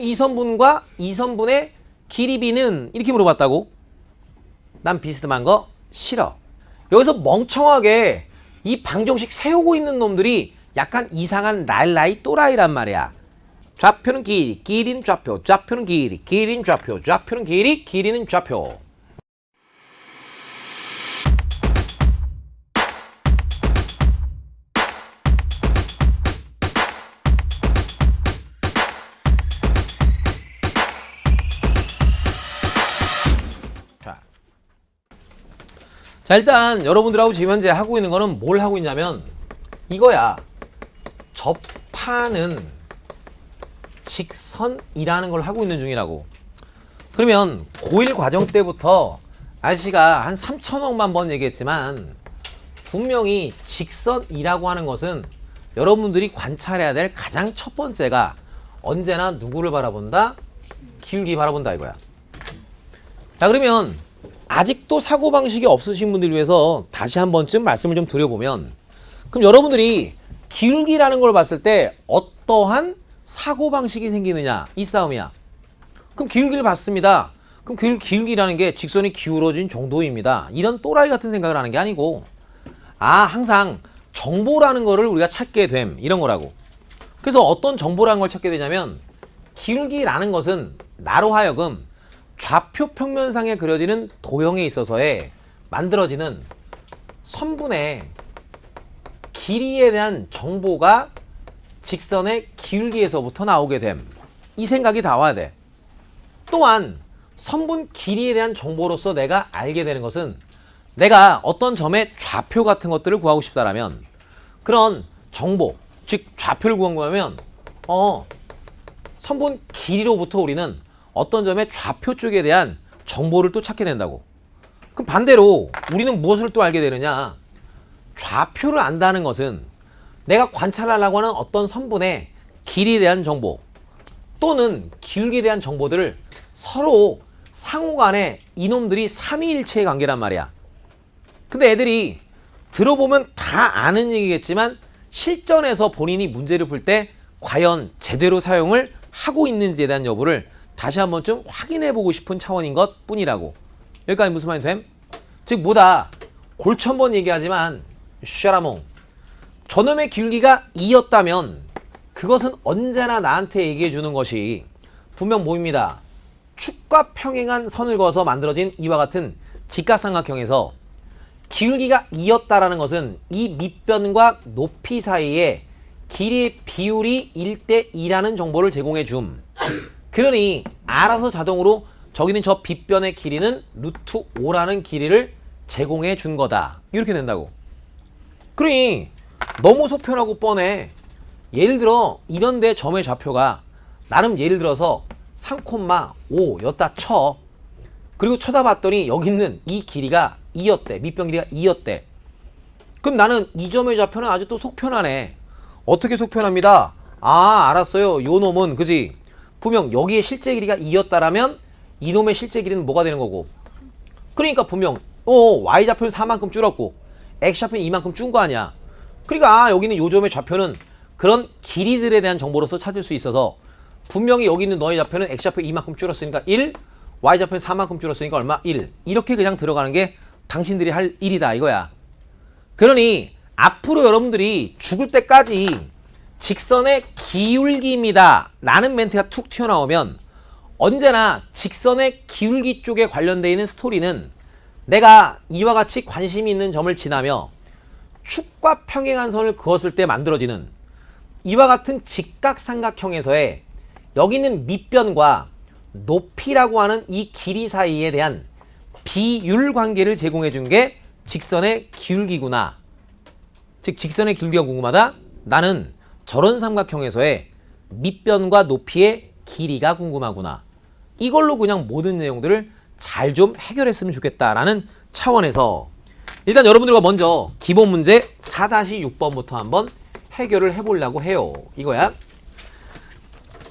이 선분과 이 선분의 길이 b는 이렇게 물어봤다고? 난 비스듬한 거 싫어. 여기서 멍청하게 이 방정식 세우고 있는 놈들이 약간 이상한 랄라이 또라이란 말이야. 좌표는 길이, 길이는 좌표, 좌표는 길이, 길이는 좌표, 좌표는 길이, 길이는 좌표. 자, 일단 여러분들하고 지금 현재 하고 있는 거는 뭘 하고 있냐면 이거야. 접하는 직선이라는 걸 하고 있는 중이라고. 그러면 고1 과정 때부터 아저씨가 한 3천억만 번 얘기했지만 분명히 직선이라고 하는 것은 여러분들이 관찰해야 될 가장 첫 번째가 언제나 누구를 바라본다? 기울기 바라본다 이거야. 자 그러면 아직도 사고방식이 없으신 분들 위해서 다시 한 번쯤 말씀을 좀 드려보면 그럼 여러분들이 기울기라는 걸 봤을 때 어떠한 사고방식이 생기느냐 이 싸움이야? 그럼 기울기를 봤습니다. 그럼 그 기울기라는 게 직선이 기울어진 정도입니다. 이런 또라이 같은 생각을 하는 게 아니고 아 항상 정보라는 거를 우리가 찾게 됨 이런 거라고. 그래서 어떤 정보라는 걸 찾게 되냐면 기울기라는 것은 나로 하여금 좌표 평면상에 그려지는 도형에 있어서의 만들어지는 선분의 길이에 대한 정보가 직선의 기울기에서부터 나오게 됨. 이 생각이 다 와야 돼. 또한 선분 길이에 대한 정보로서 내가 알게 되는 것은 내가 어떤 점의 좌표 같은 것들을 구하고 싶다라면 그런 정보, 즉 좌표를 구하면 어 선분 길이로부터 우리는 어떤 점의 좌표 쪽에 대한 정보를 또 찾게 된다고. 그럼 반대로 우리는 무엇을 또 알게 되느냐? 좌표를 안다는 것은 내가 관찰하려고 하는 어떤 선분의 길이에 대한 정보 또는 기울기에 대한 정보들을 서로 상호 간에 이놈들이 삼위일체의 관계란 말이야. 근데 애들이 들어보면 다 아는 얘기겠지만 실전에서 본인이 문제를 풀 때 과연 제대로 사용을 하고 있는지에 대한 여부를 다시 한 번쯤 확인해 보고 싶은 차원인 것 뿐이라고. 여기까지 무슨 말이 됨? 즉 뭐다 골치 한번 얘기하지만 샤라몽 저놈의 기울기가 2였다면 그것은 언제나 나한테 얘기해 주는 것이 분명 보입니다. 축과 평행한 선을 그어서 만들어진 이와 같은 직각삼각형에서 기울기가 2였다라는 것은 이 밑변과 높이 사이에 길이의 비율이 1대 2라는 정보를 제공해 줌. 그러니 알아서 자동으로 저기는 저 빗변의 길이는 루트 5라는 길이를 제공해 준 거다. 이렇게 된다고. 그러니 너무 소편하고 뻔해. 예를 들어 이런 데 점의 좌표가 나름 예를 들어서 3,5였다 쳐. 그리고 쳐다봤더니 여기 있는 이 길이가 2였대. 밑변 길이가 2였대. 그럼 나는 이 점의 좌표는 아주 또 속편하네. 어떻게 속편합니다. 아 알았어요. 요 놈은 그지. 분명 여기에 실제 길이가 2였다라면 이놈의 실제 길이는 뭐가 되는 거고. 그러니까 분명 어 y 좌표는 4만큼 줄었고 x 좌표는 2만큼 준 거 아니야. 그러니까 아, 여기는 요 점의 좌표는 그런 길이들에 대한 정보로서 찾을 수 있어서 분명히 여기 있는 너의 좌표는 x 좌표 2만큼 줄었으니까 1, y 좌표는 4만큼 줄었으니까 얼마? 1. 이렇게 그냥 들어가는 게 당신들이 할 일이다 이거야. 그러니 앞으로 여러분들이 죽을 때까지 직선의 기울기입니다 라는 멘트가 툭 튀어나오면 언제나 직선의 기울기 쪽에 관련되어 있는 스토리는 내가 이와 같이 관심이 있는 점을 지나며 축과 평행한 선을 그었을 때 만들어지는 이와 같은 직각삼각형에서의 여기 있는 밑변과 높이라고 하는 이 길이 사이에 대한 비율 관계를 제공해 준 게 직선의 기울기구나. 즉 직선의 기울기가 궁금하다? 나는 저런 삼각형에서의 밑변과 높이의 길이가 궁금하구나. 이걸로 그냥 모든 내용들을 잘 좀 해결했으면 좋겠다라는 차원에서 일단 여러분들과 먼저 기본 문제 4-6번부터 한번 해결을 해보려고 해요. 이거야.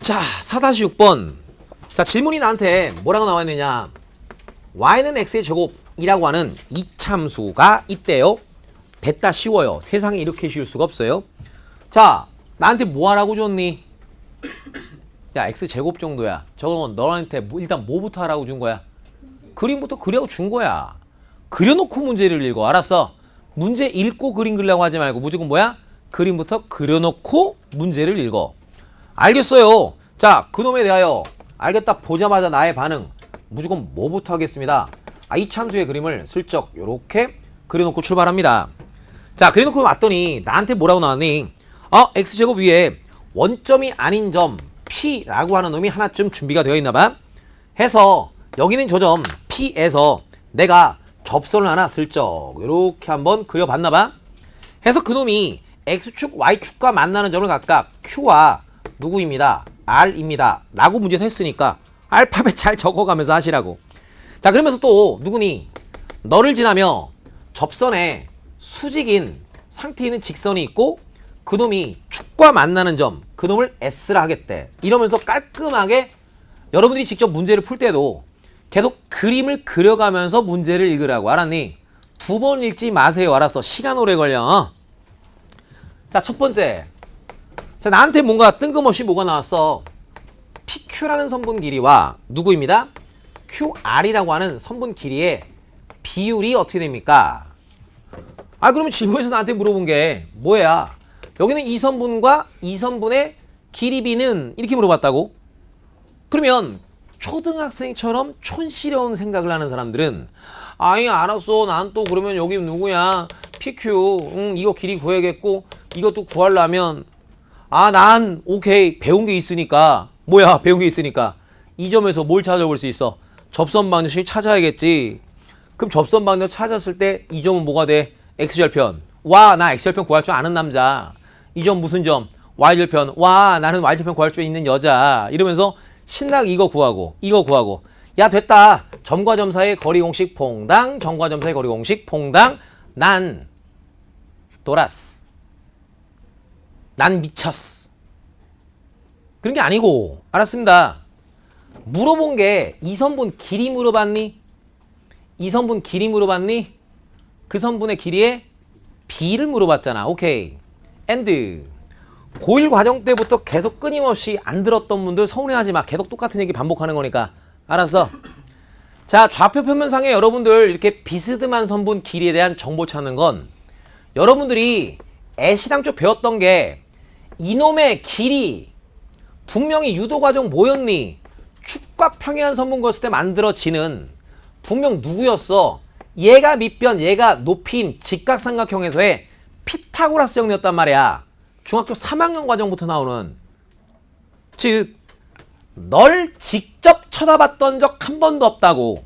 자, 4-6번. 자, 질문이 나한테 뭐라고 나와 있느냐. y는 x의 제곱이라고 하는 이참수가 있대요. 됐다 쉬워요. 세상에 이렇게 쉬울 수가 없어요. 자, 나한테 뭐 하라고 줬니? 야 x 제곱 정도야. 저건 너한테 뭐- 일단 뭐부터 하라고 준 거야? 그림부터 그려고 준 거야. 그려놓고 문제를 읽어. 알았어? 문제 읽고 그림 그리려고 하지 말고 무조건 뭐야? 그림부터 그려놓고 문제를 읽어. 알겠어요. 자, 그놈에 대하여 알겠다 보자마자 나의 반응 무조건 뭐부터 하겠습니다. 아, 이 참수의 그림을 슬쩍 요렇게 그려놓고 출발합니다. 자, 그래놓고 왔더니 나한테 뭐라고 나왔니? 어, x제곱 위에 원점이 아닌 점 p라고 하는 놈이 하나쯤 준비가 되어 있나 봐. 해서 여기는 저 점 p에서 내가 접선을 하나 슬쩍 이렇게 한번 그려봤나 봐. 해서 그놈이 x축, y축과 만나는 점을 각각 q와 누구입니다. r입니다. 라고 문제에서 했으니까 알파벳 잘 적어가면서 하시라고. 자 그러면서 또 누구니? 너를 지나며 접선에 수직인 상태에 있는 직선이 있고 그놈이 축과 만나는 점 그놈을 S라 하겠대. 이러면서 깔끔하게 여러분들이 직접 문제를 풀 때도 계속 그림을 그려가면서 문제를 읽으라고 알았니? 두 번 읽지 마세요. 알았어. 시간 오래 걸려. 어? 자, 첫 번째. 자, 나한테 뭔가 뜬금없이 뭐가 나왔어. PQ라는 선분 길이와 누구입니다? QR이라고 하는 선분 길이의 비율이 어떻게 됩니까? 아, 그러면 질문에서 나한테 물어본 게 뭐야? 여기는 이 선분과 이 선분의 길이 비는 이렇게 물어봤다고? 그러면 초등학생처럼 촌스러운 생각을 하는 사람들은 아이 알았어. 난 또 그러면 여기 누구야? PQ 응 이거 길이 구해야겠고 이것도 구하려면. 아 난 오케이. 배운 게 있으니까. 뭐야? 배운 게 있으니까. 이 점에서 뭘 찾아볼 수 있어? 접선 방정식 찾아야겠지. 그럼 접선 방정 찾았을 때 이 점은 뭐가 돼? x절편. 와 나 x절편 구할 줄 아는 남자 이 점 무슨 점? y절편. 와 나는 y절편 구할 줄 있는 여자. 이러면서 신나게 이거 구하고 이거 구하고. 야 됐다. 점과 점 사이의 거리 공식 퐁당 점과 점 사이의 거리 공식 퐁당. 난 돌았어. 난 미쳤어. 그런 게 아니고. 알았습니다. 물어본 게 이 선분 길이 물어봤니? 이 선분 길이 물어봤니? 그 선분의 길이의 비를 물어봤잖아. 오케이 엔드 고1 과정 때부터 계속 끊임없이 안 들었던 분들 서운해하지 마. 계속 똑같은 얘기 반복하는 거니까. 알았어. 자, 좌표 표면상에 여러분들 이렇게 비스듬한 선분 길이에 대한 정보 찾는 건 여러분들이 애시당 초 배웠던 게 이놈의 길이 분명히 유도 과정 뭐였니? 축과 평행한 선분 그었을 때 만들어지는 분명 누구였어? 얘가 밑변, 얘가 높이인 직각삼각형에서의 피타고라스 정리였단 말이야. 중학교 3학년 과정부터 나오는 즉 널 직접 쳐다봤던 적 한 번도 없다고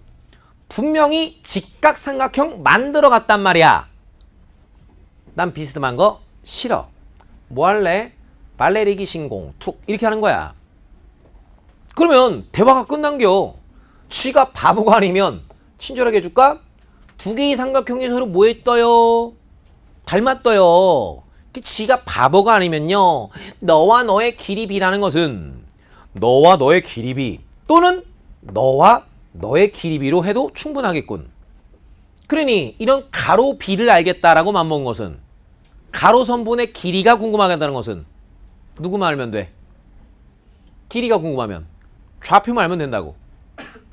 분명히 직각삼각형 만들어 갔단 말이야 난 비스듬한 거 싫어 뭐 할래? 발레리기 신공 툭 이렇게 하는 거야 그러면 대화가 끝난겨 쥐가 바보가 아니면 친절하게 해줄까? 두 개의 삼각형이 서로 뭐 했어요? 닮았어요 그 지가 바보가 아니면요. 너와 너의 길이비라는 것은 너와 너의 길이비 또는 너와 너의 길이비로 해도 충분하겠군. 그러니 이런 가로 비를 알겠다라고 맘먹은 것은 가로 선분의 길이가 궁금하다는 것은 누구만 알면 돼? 길이가 궁금하면 좌표만 알면 된다고.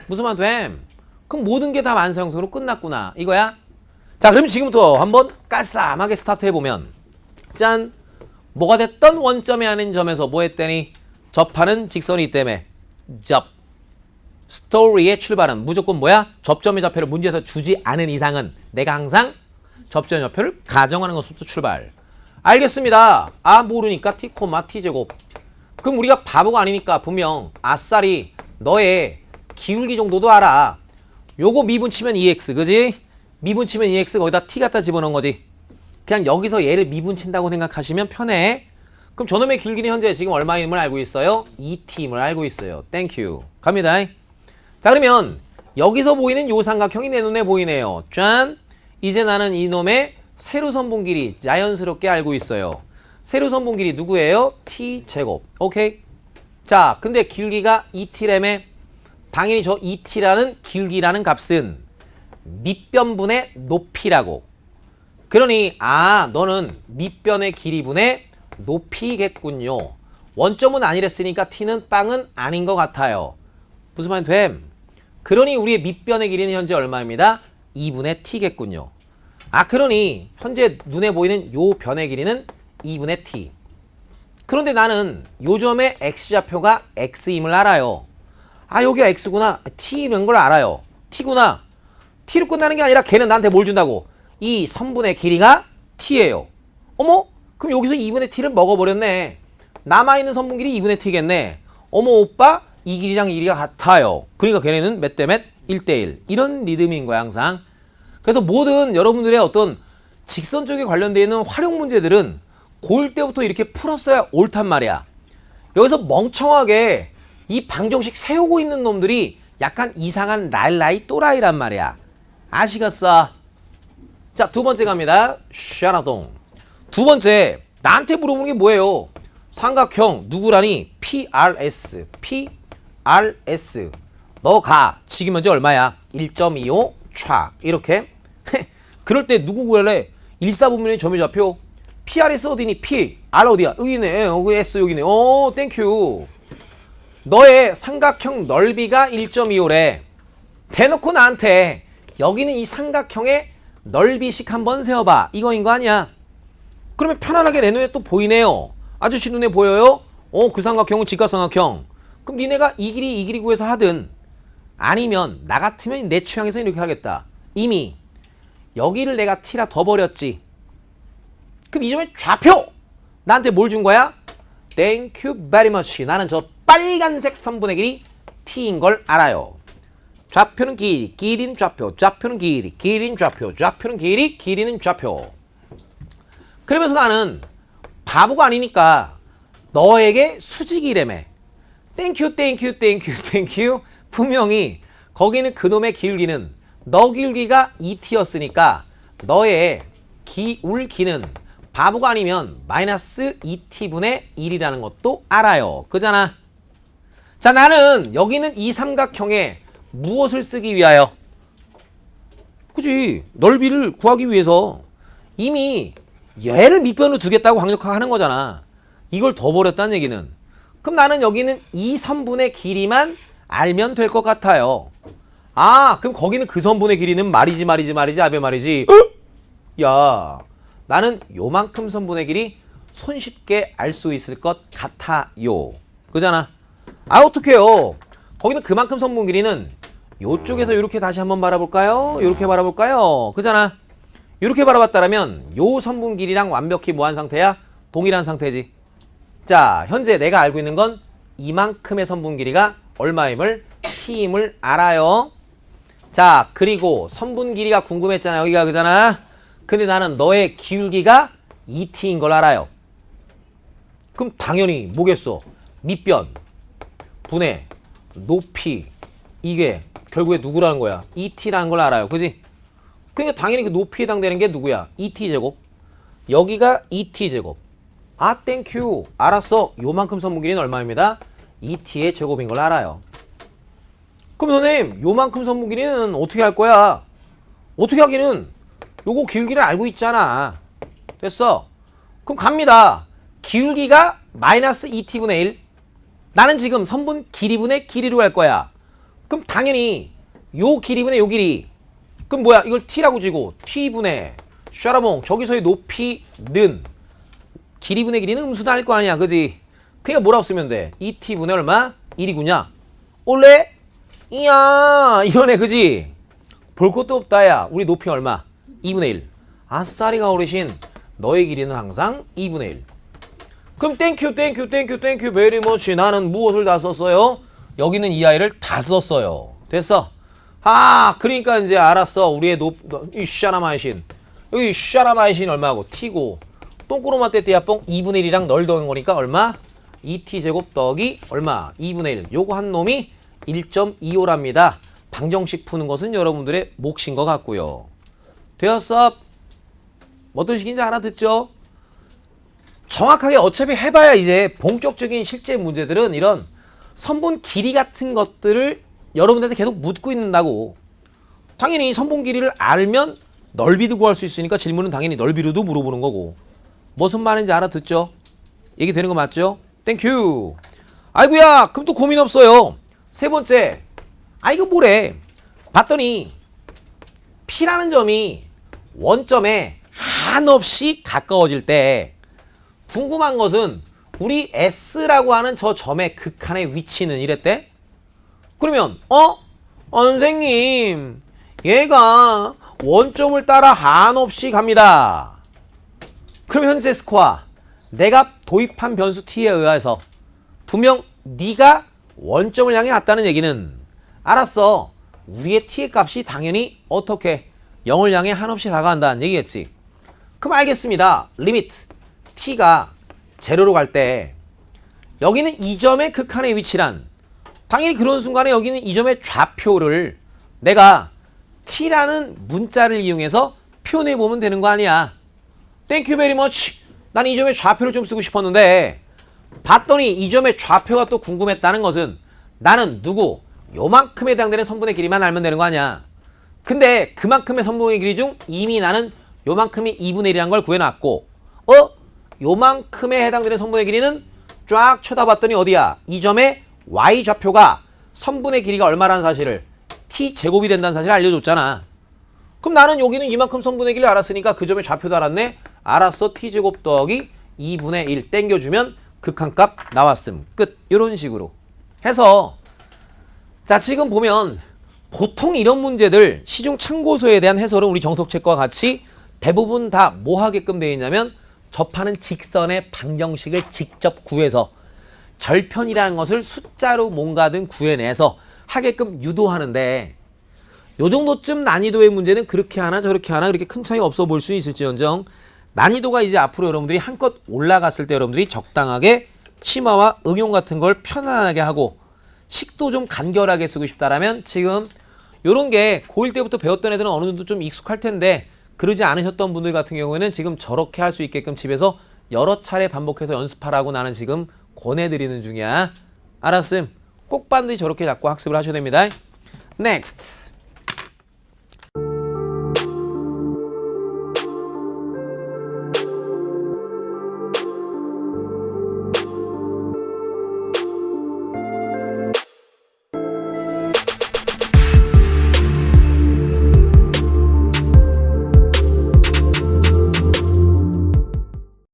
무슨 말 돼? 그럼 모든 게 다 만사형성으로 끝났구나. 이거야? 자, 그럼 지금부터 한번 깔쌈하게 스타트 해보면 짠! 뭐가 됐던 원점이 아닌 점에서 뭐 했더니? 접하는 직선이 있기 때문에 접. 스토리의 출발은 무조건 뭐야? 접점의 좌표를 문제에서 주지 않은 이상은 내가 항상 접점의 좌표를 가정하는 것부터 출발. 알겠습니다. 아 모르니까 t 코마 t제곱. 그럼 우리가 바보가 아니니까 분명 아싸리 너의 기울기 정도도 알아. 요거 미분 치면 2x 그지? 미분 치면 2x 거기다 t 갖다 집어넣은 거지 그냥 여기서 얘를 미분친다고 생각하시면 편해. 그럼 저놈의 길기는 현재 지금 얼마임을 알고 있어요? 2t임을 알고 있어요. 땡큐. 갑니다. 자 그러면 여기서 보이는 요 삼각형이 내 눈에 보이네요. 짠! 이제 나는 이놈의 세로선분 길이 자연스럽게 알고 있어요. 세로선분 길이 누구예요? t제곱. 오케이? 자 근데 길기가 2t라며 당연히 저 2t라는 길기라는 값은 밑변분의 높이라고 그러니 아 너는 밑변의 길이분의 높이겠군요. 원점은 아니랬으니까 t는 빵은 아닌 것 같아요. 무슨 말이 됨? 그러니 우리의 밑변의 길이는 현재 얼마입니다? 2분의 t겠군요. 아 그러니 현재 눈에 보이는 요 변의 길이는 2분의 t. 그런데 나는 요 점의 x좌표가 x임을 알아요. 아 여기가 x구나. t는 걸 알아요. t구나. T로 끝나는 게 아니라 걔는 나한테 뭘 준다고? 이 선분의 길이가 t예요. 어머? 그럼 여기서 2분의 t를 먹어버렸네. 남아있는 선분 길이 2분의 t겠네. 어머 오빠 이 길이랑 이 길이가 같아요. 그러니까 걔네는 몇 대 몇? 1대1. 이런 리듬인 거야 항상. 그래서 모든 여러분들의 어떤 직선 쪽에 관련되어 있는 활용 문제들은 고1 때부터 이렇게 풀었어야 옳단 말이야. 여기서 멍청하게 이 방정식 세우고 있는 놈들이 약간 이상한 랄라이 또라이란 말이야. 아시겠어? 자, 두 번째 갑니다. 샤라동. 두 번째, 나한테 물어보는 게 뭐예요? 삼각형 누구라니? PRS. PRS. 너 가. 지금 현재 얼마야? 1.25 촥. 이렇게. 그럴 때 누구 구할래? 1사분면의 점유좌표. PRS 어디니? P. R 어디야? 여기네. 여기 S 여기네. 오, 땡큐. 너의 삼각형 넓이가 1.25래. 대놓고 나한테 여기는 이 삼각형의 넓이식 한번 세워봐. 이거인 거 아니야? 그러면 편안하게 내 눈에 또 보이네요. 아저씨 눈에 보여요? 어, 그 삼각형은 직각삼각형. 그럼 니네가 이 길이 이 길이 구해서 하든 아니면 나 같으면 내 취향에서 이렇게 하겠다. 이미 여기를 내가 t라 더 버렸지. 그럼 이 점의 좌표! 나한테 뭘 준 거야? Thank you very much. 나는 저 빨간색 선분의 길이 t인 걸 알아요. 좌표는 길이, 길이는 좌표, 좌표는 길이, 길이는 좌표, 좌표는 길이, 길이는 좌표. 그러면서 나는 바보가 아니니까 너에게 수직이래매. 땡큐 땡큐 땡큐 땡큐 분명히 거기는 그놈의 기울기는 너 기울기가 2t였으니까 너의 기울기는 바보가 아니면 마이너스 2t분의 1이라는 것도 알아요. 그잖아. 자 나는 여기는 이 삼각형에 무엇을 쓰기 위하여? 그지 넓이를 구하기 위해서 이미 얘를 밑변으로 두겠다고 강력하게 하는 거잖아. 이걸 더 버렸다는 얘기는. 그럼 나는 여기는 이 선분의 길이만 알면 될 것 같아요. 아, 그럼 거기는 그 선분의 길이는 말이지 말이지 말이지 아베 말이지. 야, 나는 요만큼 선분의 길이 손쉽게 알 수 있을 것 같아요. 그잖아. 아, 어떡해요. 거기는 그만큼 선분 길이는 요쪽에서 이렇게 다시 한번 바라볼까요? 이렇게 바라볼까요? 그잖아. 이렇게 바라봤다라면 요 선분 길이랑 완벽히 뭐한 상태야? 동일한 상태지. 자, 현재 내가 알고 있는 건 이만큼의 선분 길이가 얼마임을 t임을 알아요. 자, 그리고 선분 길이가 궁금했잖아. 여기가 그잖아. 근데 나는 너의 기울기가 2t인 걸 알아요. 그럼 당연히 뭐겠어? 밑변, 분해, 높이 이게 결국에 누구라는 거야? 2t라는 걸 알아요. 그지? 그러니까 당연히 그 높이에 해당되는 게 누구야? 2t 제곱. 여기가 2t 제곱. 아, 땡큐. 알았어. 요만큼 선분 길이는 얼마입니다? 2t의 제곱인 걸 알아요. 그럼 선생님, 요만큼 선분 길이는 어떻게 할 거야? 어떻게 하기는 요거 기울기를 알고 있잖아. 됐어. 그럼 갑니다. 기울기가 마이너스 2t분의 1. 나는 지금 선분 길이분의 길이로 할 거야. 그럼 당연히 요 길이분의 요 길이. 그럼 뭐야? 이걸 t라고 지고 t분의 샤라봉 저기서의 높이는 길이분의 길이는 음수도 아닐 거 아니야. 그지? 그니까 뭐라고 쓰면 돼? 2t분의 얼마? 1이구냐? 올래? 이야 이러네 그지? 볼 것도 없다 야 우리 높이 얼마? 2분의 1 아싸리가 어르신 너의 길이는 항상 2분의 1 그럼 땡큐 땡큐 땡큐 땡큐 베리 머치 나는 무엇을 다 썼어요? 여기는 이 아이를 다 썼어요 됐어? 아 그러니까 이제 알았어 우리의 높, 이 샤라마이신 여기 샤라마이신 얼마고? t고 똥꾸로마 떼띠야뽕 2분의 1이랑 널 더한 거니까 얼마? 2t 제곱 더하기 얼마? 2분의 1 요거 한 놈이 1.25랍니다 방정식 푸는 것은 여러분들의 몫인 것 같고요 되었어? 어떤 식인지 알아듣죠? 정확하게 어차피 해봐야 이제 본격적인 실제 문제들은 이런 선분 길이 같은 것들을 여러분들한테 계속 묻고 있는다고. 당연히 선분 길이를 알면 넓이도 구할 수 있으니까 질문은 당연히 넓이로도 물어보는 거고. 무슨 말인지 알아듣죠? 얘기 되는 거 맞죠? 땡큐. 아이고야, 그럼 또 고민 없어요. 세 번째, 아 이거 뭐래? 봤더니 P라는 점이 원점에 한없이 가까워질 때 궁금한 것은 우리 S라고 하는 저 점의 극한의 위치는 이랬대? 그러면 어? 선생님 얘가 원점을 따라 한없이 갑니다. 그럼 현재 스코어 내가 도입한 변수 t에 의해서 분명 네가 원점을 향해 갔다는 얘기는 알았어. 우리의 t의 값이 당연히 어떻게 0을 향해 한없이 다가간다는 얘기겠지. 그럼 알겠습니다. 리미트 t가 제로로 갈 때 여기는 이 점의 극한의 위치란 당연히 그런 순간에 여기는 이 점의 좌표를 내가 t라는 문자를 이용해서 표현해 보면 되는 거 아니야. 땡큐 베리 머치. 난이 점의 좌표를 좀 쓰고 싶었는데 봤더니 이 점의 좌표가 또 궁금했다는 것은 나는 누구 요만큼에 해당되는 선분의 길이만 알면 되는 거 아니야. 근데 그만큼의 선분의 길이 중 이미 나는 요만큼이 2분의 1이라는 걸 구해놨고 어? 요만큼에 해당되는 선분의 길이는 쫙 쳐다봤더니 어디야? 이 점의 y 좌표가 선분의 길이가 얼마라는 사실을 t 제곱이 된다는 사실을 알려줬잖아. 그럼 나는 여기는 이만큼 선분의 길을 알았으니까 그 점의 좌표도 알았네. 알았어. t제곱 더하기 2분의 1 땡겨주면 극한값 나왔음. 끝. 이런 식으로 해서 자 지금 보면 보통 이런 문제들 시중 참고서에 대한 해설은 우리 정석책과 같이 대부분 다 뭐 하게끔 되어 있냐면 접하는 직선의 방정식을 직접 구해서 절편이라는 것을 숫자로 뭔가든 구해내서 하게끔 유도하는데 요 정도쯤 난이도의 문제는 그렇게 하나 저렇게 하나 그렇게 큰 차이 없어 볼 수 있을지언정 난이도가 이제 앞으로 여러분들이 한껏 올라갔을 때 여러분들이 적당하게 치마와 응용 같은 걸 편안하게 하고 식도 좀 간결하게 쓰고 싶다라면 지금 요런 게 고1 때부터 배웠던 애들은 어느 정도 좀 익숙할 텐데 그러지 않으셨던 분들 같은 경우에는 지금 저렇게 할 수 있게끔 집에서 여러 차례 반복해서 연습하라고 나는 지금 권해드리는 중이야. 알았음. 꼭 반드시 저렇게 잡고 학습을 하셔야 됩니다. Next.